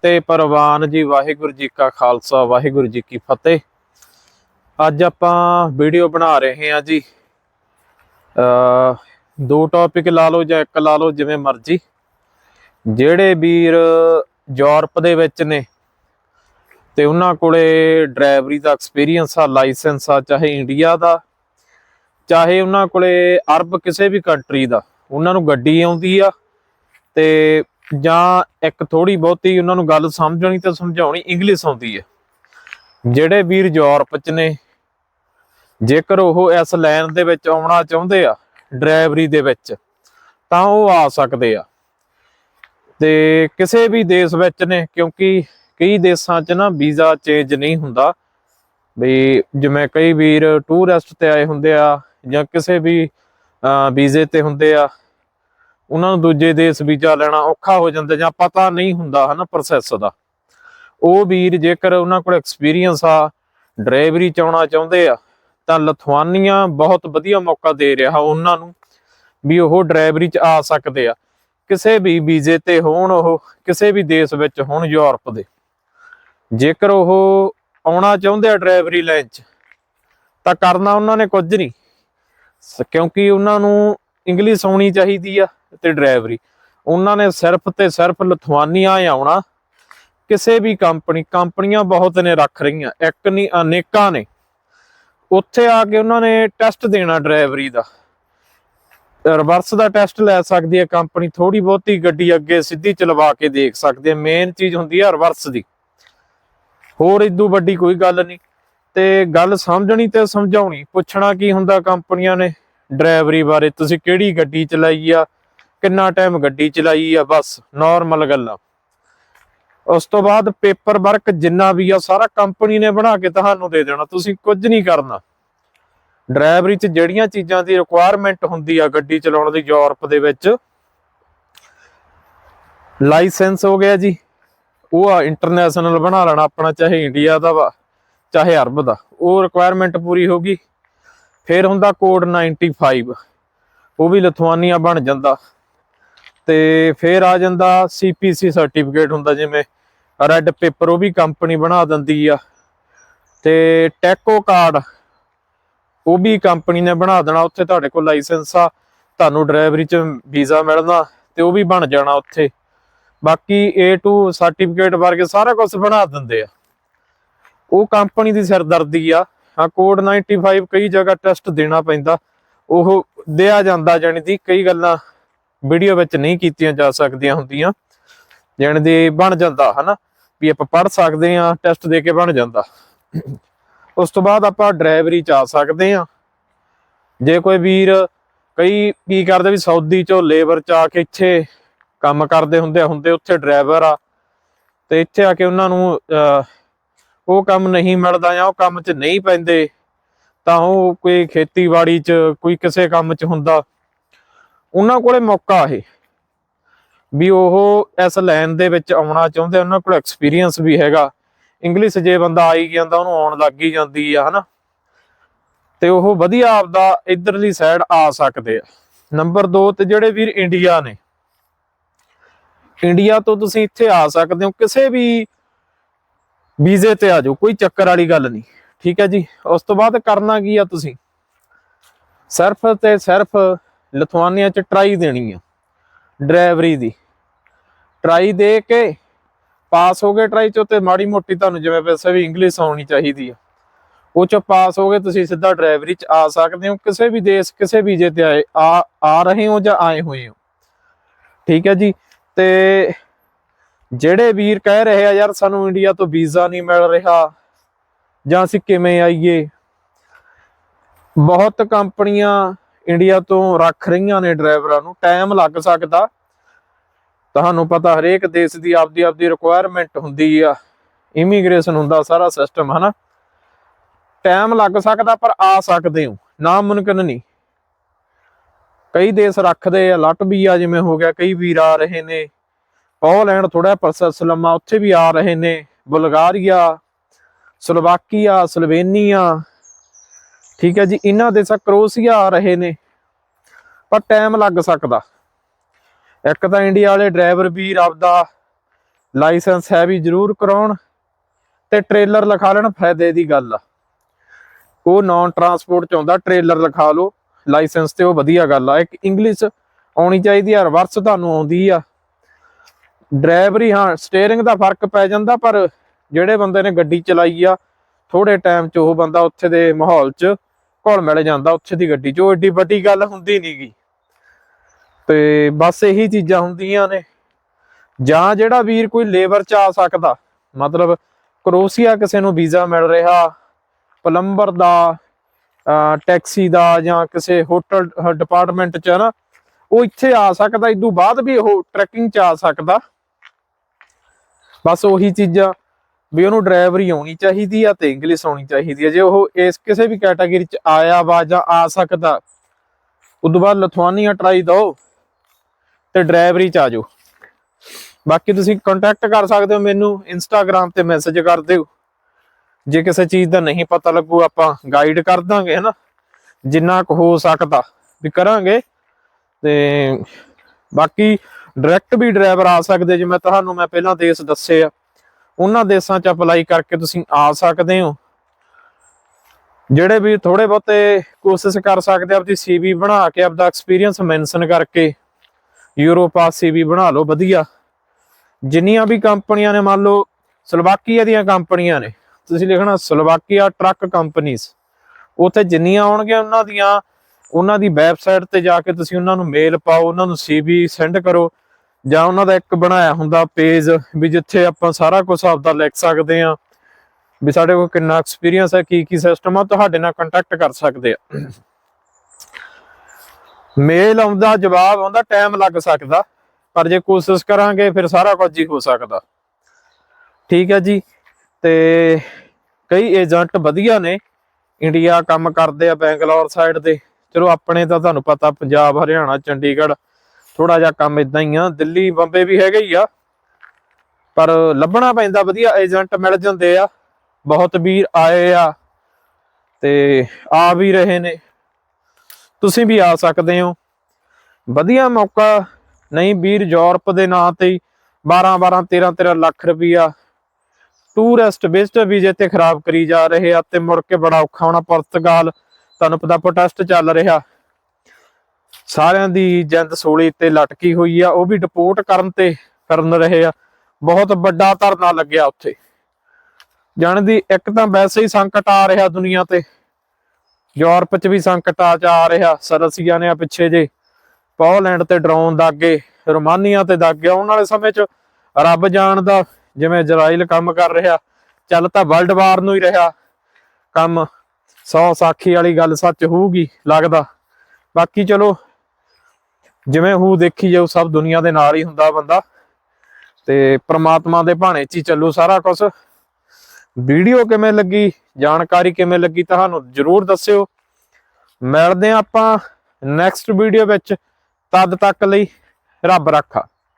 ਫਤਿਹ ਪ੍ਰਵਾਨ ਜੀ, ਵਾਹਿਗੁਰੂ ਜੀ ਕਾ ਖਾਲਸਾ, ਵਾਹਿਗੁਰੂ ਜੀ ਕੀ ਫਤਿਹ। ਅੱਜ ਆਪਾਂ ਵੀਡੀਓ ਬਣਾ ਰਹੇ ਹਾਂ ਜੀ। ਅ, ਦੋ ਟੌਪਿਕ ਲਾ ਲਓ ਜਾਂ ਇੱਕ ਲਾ ਲਓ, ਜਿਵੇਂ ਮਰਜ਼ੀ। ਜਿਹੜੇ ਵੀਰ ਯੂਰਪ ਦੇ ਵਿੱਚ ਨੇ, ਤੇ ਉਹਨਾਂ ਕੋਲੇ ਡਰਾਈਵਰੀ ਦਾ ਐਕਸਪੀਰੀਅੰਸ ਆ ਲਾਇਸੈਂਸ ਆ, ਚਾਹੇ ਇੰਡੀਆ ਦਾ, ਚਾਹੇ ਉਹਨਾਂ ਕੋਲੇ ਅਰਬ ਕਿਸੇ ਵੀ ਕੰਟਰੀ ਦਾ। ਉਹਨਾਂ ਨੂੰ ਗੱਡੀ ਆਉਂਦੀ ਆ, ਤੇ ਜਾਂ ਇੱਕ ਥੋੜੀ ਬਹੁਤੀ ਉਹਨਾਂ ਨੂੰ ਗੱਲ ਸਮਝਣੀ ਤੇ ਸਮਝਾਉਣੀ ਇੰਗਲਿਸ਼ ਆਉਂਦੀ ਹੈ। ਜਿਹੜੇ ਵੀਰ ਯੂਰਪ ਚ ਨੇ, ਜੇਕਰ ਉਹ ਇਸ ਲਾਈਨ ਦੇ ਵਿੱਚ ਆਉਣਾ ਚਾਹੁੰਦੇ ਆ, ਡਰਾਈਵਰੀ ਦੇ ਵਿੱਚ, ਤਾਂ ਉਹ ਆ ਸਕਦੇ ਆ। ਤੇ ਕਿਸੇ ਵੀ ਦੇਸ਼ ਵਿੱਚ ਨੇ, ਕਿਉਂਕਿ ਕਈ ਦੇਸ਼ਾਂ 'ਚ ਨਾ ਵੀਜ਼ਾ ਚੇਂਜ ਨਹੀਂ ਹੁੰਦਾ। ਵੀ ਜਿਵੇਂ ਕਈ ਵੀਰ ਟੂਰਿਸਟ ਤੇ ਆਏ ਹੁੰਦੇ ਆ ਜਾਂ ਕਿਸੇ ਵੀ ਵੀਜ਼ੇ ਤੇ ਹੁੰਦੇ ਆ ਉਹਨਾਂ ਨੂੰ ਦੂਜੇ ਦੇਸ਼ ਵੀਜ਼ਾ ਲੈਣਾ ਔਖਾ ਹੋ ਜਾਂਦਾ ਜਾਂ ਪਤਾ ਨਹੀਂ ਹੁੰਦਾ ਹਨਾ ਪ੍ਰੋਸੈਸ ਦਾ। ਉਹ ਵੀਰ ਜੇਕਰ ਉਹਨਾਂ ਕੋਲ ਐਕਸਪੀਰੀਅੰਸ ਆ ਡਰਾਈਵਰੀ ਚ ਚਾਹੁੰਦੇ ਆ, ਤਾਂ ਲਥਵਾਨੀਆਂ ਬਹੁਤ ਵਧੀਆ ਮੌਕਾ ਦੇ ਰਿਹਾ ਉਹਨਾਂ ਨੂੰ ਵੀ ਉਹ ਡਰਾਈਵਰੀ ਚ ਆ ਸਕਦੇ ਆ। ਕਿਸੇ ਵੀ ਵੀਜ਼ੇ ਤੇ ਹੋਣ ਉਹ, ਕਿਸੇ ਵੀ ਦੇਸ਼ ਵਿੱਚ ਹੋਣ ਯੂਰਪ ਦੇ। ਜੇਕਰ ਉਹ ਆਉਣਾ ਚਾਹੁੰਦੇ ਆ ਡਰਾਈਵਰੀ ਲਾਈਨ 'ਚ, ਤਾਂ ਕਰਨਾ ਉਹਨਾਂ ਨੇ ਕੁਝ ਨਹੀਂ। ਕਿਉਂਕਿ ਉਹਨਾਂ ਨੂੰ ਇੰਗਲਿਸ਼ ਆਉਣੀ ਚਾਹੀਦੀ ਆ ਤੇ ਡਰਾਈਵਰੀ ਉਹਨਾਂ ਨੇ ਸਿਰਫ ਤੇ ਸਿਰਫ ਲਥਵਾਨੀਆਂ ਆਉਣਾ। ਕਿਸੇ ਵੀ ਕੰਪਨੀ ਕੰਪਨੀਆਂ ਬਹੁਤ ਨੇ ਰੱਖ ਰਹੀਆਂ, ਇੱਕ ਨਹੀਂ ਅਨੇਕਾਂ ਨੇ। ਉੱਥੇ ਆ ਕੇ ਉਹਨਾਂ ਨੇ ਟੈਸਟ ਦੇਣਾ ਡਰਾਈਵਰੀ ਦਾ। ਰਿਵਰਸ ਦਾ ਟੈਸਟ ਲੈ ਸਕਦੀ ਹੈ ਕੰਪਨੀ ਥੋੜੀ ਬਹੁਤੀ ਗੱਡੀ ਅੱਗੇ ਸਿੱਧੀ ਚਲਵਾ ਕੇ ਦੇਖ ਸਕਦੇ ਮੇਨ ਚੀਜ਼ ਹੁੰਦੀ ਹੈ ਰਿਵਰਸ ਦੀ। ਹੋਰ ਇਦੋਂ ਵੱਡੀ ਕੋਈ ਗੱਲ ਨਹੀਂ। ਤੇ ਗੱਲ ਸਮਝਣੀ ਤੇ ਸਮਝਾਉਣੀ। ਪੁੱਛਣਾ ਕੀ ਹੁੰਦਾ ਕੰਪਨੀਆਂ ਨੇ? ਡਰਾਈਵਰੀ ਬਾਰੇ ਤੁਸੀਂ ਕਿਹੜੀ ਗੱਡੀ ਚਲਾਈ ਆ, ਕਿੰਨਾ ਟਾਈਮ ਗੱਡੀ ਚਲਾਈ ਆ, ਬਸ ਨਾਰਮਲ ਗੱਲਾਂ। ਉਸ ਤੋਂ ਬਾਅਦ ਪੇਪਰ ਵਰਕ ਜਿੰਨਾ ਵੀ ਆ, ਸਾਰਾ ਕੰਪਨੀ ਨੇ ਬਣਾ ਕੇ ਤੁਹਾਨੂੰ ਦੇ ਦੇਣਾ, ਤੁਸੀਂ ਕੁਝ ਨਹੀਂ ਕਰਨਾ। ਡਰਾਈਵਰੀ 'ਚ ਜਿਹੜੀਆਂ ਚੀਜ਼ਾਂ ਦੀ ਰਿਕੁਆਇਰਮੈਂਟ ਹੁੰਦੀ ਆ ਗੱਡੀ ਚਲਾਉਣ ਦੀ ਯੂਰਪ ਦੇ ਵਿੱਚ ਲਾਇਸੈਂਸ ਹੋ ਗਿਆ ਜੀ। ਉਹ ਆ ਇੰਟਰਨੈਸ਼ਨਲ ਬਣਾ ਲੈਣਾ ਆਪਣਾ, ਚਾਹੇ ਇੰਡੀਆ ਦਾ ਵਾ, ਚਾਹੇ ਅਰਬ ਦਾ। ਉਹ ਰਿਕੁਆਇਰਮੈਂਟ ਪੂਰੀ ਹੋ ਗਈ। ਫਿਰ ਹੁੰਦਾ ਕੋਡ 95 ਉਹ ਵੀ ਲਥਵਾਨੀਆ ਬਣ ਜਾਂਦਾ। ਤੇ ਫਿਰ ਆ ਜਾਂਦਾ ਸੀਪੀਸੀ ਸਰਟੀਫਿਕੇਟ ਹੁੰਦਾ ਜਿਵੇਂ ਰੈੱਡ ਪੇਪਰ ਉਹ ਵੀ ਕੰਪਨੀ ਬਣਾ ਦਿੰਦੀ ਆ। ਤੇ ਟੈਕੋ ਕਾਰਡ ਉਹ ਵੀ ਕੰਪਨੀ ਨੇ ਬਣਾ ਦੇਣਾ। ਉੱਥੇ ਤੁਹਾਡੇ ਕੋਲ ਲਾਇਸੈਂਸ ਆ, ਤੁਹਾਨੂੰ ਡਰਾਈਵਰੀ ਚ ਵੀਜ਼ਾ ਮਿਲਣਾ ਤੇ ਉਹ ਵੀ ਬਣ ਜਾਣਾ ਉੱਥੇ। ਬਾਕੀ A2 ਸਰਟੀਫਿਕੇਟ ਵਰਗੇ ਸਾਰਾ ਕੁਝ ਬਣਾ ਦਿੰਦੇ ਆ। ਉਹ ਕੰਪਨੀ ਦੀ ਸਿਰਦਰਦੀ ਆ। ਹਾਂ ਕੋਡ 95 ਕਈ ਜਗ੍ਹਾ ਟੈਸਟ ਦੇਣਾ ਪੈਂਦਾ। ਉਹ ਦਿਆ ਜਾਂਦਾ ਜਾਣੀ ਦੀ ਕਈ ਗੱਲਾਂ ਵੀਡੀਓ ਵਿੱਚ ਨਹੀਂ ਕੀਤੀਆਂ ਜਾ ਸਕਦੀਆਂ ਹੁੰਦੀਆਂ। ਜਾਣੀ ਦੀ ਬਣ ਜਾਂਦਾ ਹਨਾ? ਵੀ ਆਪਾਂ ਪੜ ਸਕਦੇ ਆ ਟੈਸਟ ਦੇ ਕੇ ਬਣ ਜਾਂਦਾ। ਉਸ ਤੋਂ ਬਾਅਦ ਆਪਾਂ ਡਰਾਈਵਰੀ ਚ ਆ ਸਕਦੇ ਆ ਜੇ ਕੋਈ ਵੀਰ ਕਈ ਕੀ ਕਰਦੇ ਵੀ ਸਾਊਦੀ ਚੋਂ ਲੇਬਰ ਚ ਆ ਕੇ ਇੱਥੇ ਕੰਮ ਕਰਦੇ ਹੁੰਦੇ ਹੁੰਦੇ ਉੱਥੇ ਡਰਾਈਵਰ ਆ। ਤੇ ਇੱਥੇ ਆ ਕੇ ਉਹਨਾਂ ਨੂੰ ਅਹ, ਉਹ ਕੰਮ ਨਹੀਂ ਮਿਲਦਾ ਜਾਂ ਉਹ ਕੰਮ 'ਚ ਨਹੀਂ ਪੈਂਦੇ, ਤਾਂ ਉਹ ਕੋਈ ਖੇਤੀਬਾੜੀ 'ਚ ਕੋਈ ਕਿਸੇ ਕੰਮ 'ਚ ਹੁੰਦਾ। ਉਹਨਾਂ ਕੋਲੇ ਮੌਕਾ ਇਹ, ਵੀ ਉਹ ਇਸ ਲਾਈਨ ਦੇ ਵਿੱਚ ਆਉਣਾ ਚਾਹੁੰਦੇ, ਉਹਨਾਂ ਕੋਲ ਐਕਸਪੀਰੀਅੰਸ ਵੀ ਹੈਗਾ। ਇੰਗਲਿਸ਼ ਜੇ ਬੰਦਾ ਆਈ ਜਾਂਦਾ, ਉਹਨੂੰ ਆਉਣ ਲੱਗ ਹੀ ਜਾਂਦੀ ਆ, ਹਨਾ। ਤੇ ਉਹ ਵਧੀਆ ਆਪਦਾ ਇਧਰਲੀ ਸਾਈਡ ਆ ਸਕਦੇ ਆ। ਨੰਬਰ 2 ਤੇ ਜਿਹੜੇ ਵੀਰ ਇੰਡੀਆ ਨੇ। ਇੰਡੀਆ ਤੋਂ ਤੁਸੀਂ ਇੱਥੇ ਆ ਸਕਦੇ ਹੋ, ਕਿਸੇ ਵੀ ਵੀਜ਼ੇ ਤੇ ਆ ਜਾਓ, ਕੋਈ ਚੱਕਰ ਵਾਲੀ ਗੱਲ ਨਹੀਂ। ਠੀਕ ਹੈ ਜੀ? ਉਸ ਤੋਂ ਬਾਅਦ ਕਰਨਾ ਕੀ ਆ ਤੁਸੀਂ? ਸਿਰਫ ਤੇ ਸਿਰਫ ਲਥਵਾਨੀਆ ਚ ਟਰਾਈ ਦੇਣੀ ਆ, ਡਰਾਈਵਰੀ ਦੀ। ਟਰਾਈ ਦੇ ਕੇ ਪਾਸ ਹੋ ਗਏ ਟਰਾਈ ਚੋਂ ਤੇ ਮਾੜੀ ਮੋਟੀ ਤੁਹਾਨੂੰ ਜਿਵੇਂ ਵੈਸੇ ਵੀ ਇੰਗਲਿਸ਼ ਆਉਣੀ ਚਾਹੀਦੀ ਆ। ਉਹ ਚ ਪਾਸ ਹੋ ਗਏ, ਤੁਸੀਂ ਸਿੱਧਾ ਡਰਾਈਵਰੀ ਚ ਆ ਸਕਦੇ ਹੋ। ਕਿਸੇ ਵੀ ਦੇਸ਼, ਕਿਸੇ ਵੀਜ਼ੇ ਤੇ ਆਏ, ਆ ਆ ਰਹੇ ਹੋ ਜਾਂ ਆਏ ਹੋਏ ਹੋ? ਠੀਕ ਹੈ ਜੀ? ਤੇ ਜਿਹੜੇ ਵੀਰ ਕਹਿ ਰਹੇ ਆ, ਯਾਰ, ਸਾਨੂੰ ਇੰਡੀਆ ਤੋਂ ਵੀਜ਼ਾ ਨਹੀਂ ਮਿਲ ਰਿਹਾ। ਜਾਂ ਅਸੀਂ ਕਿਵੇਂ ਆਈਏ? ਬਹੁਤ ਕੰਪਨੀਆਂ ਇੰਡੀਆ ਤੋਂ ਰੱਖ ਰਹੀਆਂ ਨੇ ਡਰਾਈਵਰਾਂ ਨੂੰ। ਟਾਈਮ ਲੱਗ ਸਕਦਾ। ਤੁਹਾਨੂੰ ਪਤਾ ਹਰੇਕ ਦੇਸ਼ ਦੀ ਆਪਦੀ ਆਪਦੀ ਰਿਕੁਆਇਰਮੈਂਟ ਹੁੰਦੀ ਆ। ਇਮੀਗ੍ਰੇਸ਼ਨ ਹੁੰਦਾ, ਸਾਰਾ ਸਿਸਟਮ ਹਨਾ? ਟਾਈਮ ਲੱਗ ਸਕਦਾ, ਪਰ ਆ ਸਕਦੇ ਹੋ। ਨਾ ਮੁਮਕਿਨ ਨਹੀਂ। ਕਈ ਦੇਸ਼ ਰੱਖਦੇ ਆ ਲਟਵੀਆ ਜਿਵੇਂ ਹੋ ਗਿਆ, ਕਈ ਵੀਰ ਆ ਰਹੇ ਨੇ। ਪੋਲੈਂਡ ਥੋੜਾ ਪ੍ਰੋਸੈਸ ਲੰਮਾ ਉੱਥੇ ਵੀ ਆ ਰਹੇ ਨੇ। Bulgaria, Slovakia, Slovenia. ਠੀਕ ਹੈ ਜੀ, ਇਹਨਾਂ ਦੇਸ਼ਾਂ ਕਰੋਸੀਆ ਆ ਰਹੇ ਨੇ। ਪਰ ਟਾਈਮ ਲੱਗ ਸਕਦਾ। ਇੱਕ ਤਾਂ ਇੰਡੀਆ ਵਾਲੇ ਡਰਾਈਵਰ ਵੀਰ ਆਪਦਾ ਲਾਇਸੈਂਸ ਹੈ ਵੀ ਜ਼ਰੂਰ ਕਰਾਉਣ ਤੇ ਟ੍ਰੇਲਰ ਲਿਖਾ ਲੈਣ, ਫਾਇਦੇ ਦੀ ਗੱਲ ਆ। ਉਹ ਨਾਨ ਟਰਾਂਸਪੋਰਟ ਚ ਆਉਂਦਾ ਟ੍ਰੇਲਰ ਲਿਖਾ ਲਓ। ਲਾਇਸੈਂਸ ਤੇ ਉਹ ਵਧੀਆ ਗੱਲ ਆ। ਇੱਕ ਇੰਗਲਿਸ਼ ਆਉਣੀ ਚਾਹੀਦੀ ਆ ਰਿਵਰਸ ਤੁਹਾਨੂੰ ਆਉਂਦੀ ਆ। ਡਰਾਈਵਰੀ ਹਾਂ ਸਟੀਅਰਿੰਗ ਦਾ ਫ਼ਰਕ ਪੈ ਜਾਂਦਾ, ਪਰ ਜਿਹੜੇ ਬੰਦੇ ਨੇ ਗੱਡੀ ਚਲਾਈ ਆ ਥੋੜੇ ਟਾਈਮ ਚ ਉਹ ਬੰਦਾ ਉੱਥੇ ਦੇ ਮਾਹੌਲ ਚ ਘੁਲ ਮਿਲ ਜਾਂਦਾ, ਉੱਥੇ ਦੀ ਗੱਡੀ 'ਚ। ਉਹ ਏਡੀ ਵੱਡੀ ਗੱਲ ਹੁੰਦੀ ਨਹੀਂਗੀ ਤੇ ਬਸ ਇਹੀ ਚੀਜ਼ਾਂ ਹੁੰਦੀਆਂ ਨੇ। ਜਾਂ ਜਿਹੜਾ ਵੀਰ ਕੋਈ ਲੇਬਰ ਚ ਆ ਸਕਦਾ, ਮਤਲਬ ਕਰੋਸੀਆ ਕਿਸੇ ਨੂੰ ਵੀਜ਼ਾ ਮਿਲ ਰਿਹਾ, ਪਲੰਬਰ ਦਾ ਟੈਕਸੀ ਦਾ ਜਾਂ ਕਿਸੇ ਹੋਟਲ ਡਿਪਾਰਟਮੈਂਟ ਚ ਨਾ, ਉਹ ਇੱਥੇ ਆ ਸਕਦਾ ਇਦੋਂ ਬਾਅਦ ਵੀ ਉਹ ਟਰੈਕਿੰਗ ਚ ਆ ਸਕਦਾ। ਬਸ ਉਹੀ ਚੀਜ਼ਾਂ ਵੀ ਉਹਨੂੰ ਡਰਾਈਵਰੀ ਆਉਣੀ ਚਾਹੀਦੀ ਆ ਤੇ ਇੰਗਲਿਸ਼ ਆਉਣੀ ਚਾਹੀਦੀ ਆ। ਜੇ ਉਹ ਇਸ ਕਿਸੇ ਵੀ ਕੈਟਾਗਰੀ ਚ ਆਇਆ ਵਾ ਜਾਂ ਆ ਸਕਦਾ, ਉਦੋਂ ਬਾਅਦ ਲਥਵਾਨੀਆ ਟਰਾਈ ਦੋ ਤੇ ਡਰਾਈਵਰੀ ਚ ਆ ਜਾਓ। ਬਾਕੀ ਤੁਸੀਂ ਕੰਟੈਕਟ ਕਰ ਸਕਦੇ ਹੋ ਮੈਨੂੰ ਇੰਸਟਾਗ੍ਰam ਤੇ ਮੈਸੇਜ ਕਰ ਦਿਓ। ਜੇ ਕਿਸੇ ਚੀਜ਼ ਦਾ ਨਹੀਂ ਪਤਾ ਲੱਗੂ, ਆਪਾਂ ਗਾਈਡ ਕਰ ਦਾਂਗੇ, ਹਨਾ? ਜਿੰਨਾ ਕੁ ਹੋ ਸਕਦਾ ਵੀ ਕਰਾਂਗੇ। ਤੇ ਬਾਕੀ ਡਾਇਰੈਕਟ ਵੀ ਡਰਾਈਵਰ ਆ ਸਕਦੇ ਜਿਵੇਂ ਤੁਹਾਨੂੰ ਮੈਂ ਪਹਿਲਾਂ ਦੇਸ਼ ਦੱਸੇ ਆ। ਉਹਨਾਂ ਦੇਸ਼ਾਂ 'ਚ ਅਪਲਾਈ ਕਰਕੇ ਤੁਸੀਂ ਆ ਸਕਦੇ ਹੋ। ਜਿਹੜੇ ਵੀ ਥੋੜੇ ਬਹੁਤੇ ਕੋਸ਼ਿਸ਼ ਕਰ ਸਕਦੇ ਆਪਦੀ ਸੀਵੀ ਬਣਾ ਕੇ, ਆਪਦਾ ਐਕਸਪੀਰੀਅੰਸ ਮੈਂਸ਼ਨ ਕਰਕੇ ਯੂਰੋਪਾਸ ਸੀਵੀ ਬਣਾ ਲਓ, ਵਧੀਆ। ਜਿੰਨੀਆਂ ਵੀ ਕੰਪਨੀਆਂ ਨੇ, ਮੰਨ ਲਓ ਸਲੋਵਾਕੀਆ ਦੀਆਂ ਕੰਪਨੀਆਂ ਨੇ, ਤੁਸੀਂ ਲਿਖਣਾ ਸਲੋਵਾਕੀਆ ਟਰੱਕ ਕੰਪਨੀਆਂ ਉੱਥੇ ਜਿੰਨੀਆਂ ਆਉਣਗੀਆਂ, ਉਹਨਾਂ ਦੀਆਂ ਉਹਨਾਂ ਦੀ ਵੈਬਸਾਈਟ ਤੇ ਜਾ ਕੇ ਤੁਸੀਂ ਉਹਨਾਂ ਨੂੰ ਮੇਲ ਪਾਓ, ਉਹਨਾਂ ਨੂੰ ਸੀਵੀ ਸੈਂਡ ਕਰੋ, ਜਾਂ ਉਹਨਾਂ ਦਾ ਇੱਕ ਬਣਾਇਆ ਹੁੰਦਾ ਪੇਜ ਵੀ ਜਿੱਥੇ ਆਪਾਂ ਸਾਰਾ ਕੁਝ ਆਪਦਾ ਲਿਖ ਸਕਦੇ ਆ ਵੀ ਸਾਡੇ ਕੋਲ ਕਿੰਨਾ ਐਕਸਪੀਰੀਅੰਸ ਹੈ ਕੀ ਕੀ ਸਿਸਟਮ ਆ, ਤੁਹਾਡੇ ਨਾਲ ਕੰਟੈਕਟ ਕਰ ਸਕਦੇ ਆ। ਮੇਲ ਆਉਂਦਾ, ਜਵਾਬ ਆਉਂਦਾ ਟਾਈਮ ਲੱਗ ਸਕਦਾ, ਪਰ ਜੇ ਕੋਸ਼ਿਸ਼ ਕਰਾਂਗੇ, ਫਿਰ ਸਾਰਾ ਕੁਝ ਹੀ ਹੋ ਸਕਦਾ। ਠੀਕ ਹੈ ਜੀ, ਤੇ ਕਈ ਏਜੰਟ ਵਧੀਆ ਨੇ, ਇੰਡੀਆ ਕੰਮ ਕਰਦੇ ਆ, ਬੈਂਗਲੌਰ ਸਾਈਡ ਦੇ। ਚਲੋ ਆਪਣੇ ਤਾਂ ਤੁਹਾਨੂੰ ਪਤਾ ਪੰਜਾਬ, ਹਰਿਆਣਾ, ਚੰਡੀਗੜ੍ਹ ਥੋੜਾ ਜਿਹਾ ਕੰਮ ਇਦਾਂ ਹੀ ਆ, ਦਿੱਲੀ, ਬੰਬੇ ਵੀ ਹੈਗੇ ਹੀ ਆ। ਪਰ ਲੱਭਣਾ ਪੈਂਦਾ ਵਧੀਆ, ਏਜੰਟ ਮਿਲ ਜਾਂਦੇ ਆ, ਬਹੁਤ ਵੀਰ ਆਏ ਆ ਤੇ ਆ ਵੀ ਰਹੇ ਨੇ। ਤੁਸੀਂ ਵੀ ਆ ਸਕਦੇ ਹੋ। ਵਧੀਆ ਮੌਕਾ, ਨਹੀਂ ਵੀਰ ਯੂਰਪ ਦੇ ਨਾਂ ਤੇ 12 12 13 13 ਲੱਖ ਰੁਪਇਆ ਟੂਰਿਸਟ ਵਿਜ਼ਟ ਵੀਜ਼ੇ ਤੇ ਖਰਾਬ ਕਰੀ ਜਾ ਰਹੇ ਆ ਤੇ ਮੁੜ ਕੇ ਬੜਾ ਔਖਾ ਹੋਣਾ, ਪੁਰਤਗਾਲ ਤੁਹਾਨੂੰ ਪਤਾ ਪ੍ਰੋਟੈਸਟ ਚੱਲ ਰਿਹਾ। ਸਾਰਿਆਂ ਦੀ ਜਿੰਦ ਸੋਲੀ ਤੇ ਲਟਕੀ ਹੋਈ ਆ, ਉਹ ਵੀ ਡਿਪੋਰਟ ਕਰਨ ਤੇ ਕਰਨ ਰਹੇ ਆ। ਬਹੁਤ ਵੱਡਾ ਧਰਨਾ ਲੱਗਿਆ ਉੱਥੇ। ਜਾਣ ਦੀ ਇੱਕ ਤਾਂ ਵੈਸੇ ਹੀ ਸੰਕਟ ਆ ਰਿਹਾ ਦੁਨੀਆ ਤੇ। ਯੂਰਪ 'ਚ ਵੀ ਸੰਕਟ ਆ ਜਾ ਰਿਹਾ, ਸਰਸੀਆ ਨੇ ਆ ਪਿੱਛੇ ਜੇ। ਪੋਲੈਂਡ ਤੇ ਡਰੋਨ ਦਾਗੇ, ਰੋਮਾਨੀਆ ਤੇ ਦਾਗੇ। ਆਉਣ ਵਾਲੇ ਸਮੇਂ 'ਚ ਰੱਬ ਜਾਣਦਾ, ਜਿਵੇਂ ਇਜ਼ਰਾਈਲ ਕੰਮ ਕਰ ਰਿਹਾ, ਚੱਲ ਤਾਂ ਵਰਲਡ ਵਾਰ ਨੂੰ ਹੀ ਰਿਹਾ। ਕੰਮ ਸੌ ਸਾਖੀ ਵਾਲੀ ਗੱਲ ਸੱਚ ਹੋਊਗੀ, ਲੱਗਦਾ। ਬਾਕੀ ਚਲੋ, ਜਿਵੇਂ ਹੂ ਦੇਖੀ ਜਾਊ, ਸਭ ਦੁਨੀਆ ਦੇ ਨਾਲ ਹੀ ਹੁੰਦਾ ਬੰਦਾ। ਤੇ ਪ੍ਰਮਾਤਮਾ ਦੇ ਭਾਣੇ 'ਚ ਹੀ ਚੱਲੂ ਸਾਰਾ ਕੁਝ ਵੀਡੀਓ ਕਿਵੇਂ ਲੱਗੀ, ਜਾਣਕਾਰੀ ਕਿਵੇਂ ਲੱਗੀ ਤੁਹਾਨੂੰ ਜਰੂਰ ਦੱਸਿਓ। ਮਿਲਦੇ ਹਾਂ ਆਪਾਂ ਨੈਕਸਟ ਵੀਡੀਓ ਵਿੱਚ। ਤਦ ਤੱਕ ਲਈ ਰੱਬ ਰੱਖਾ।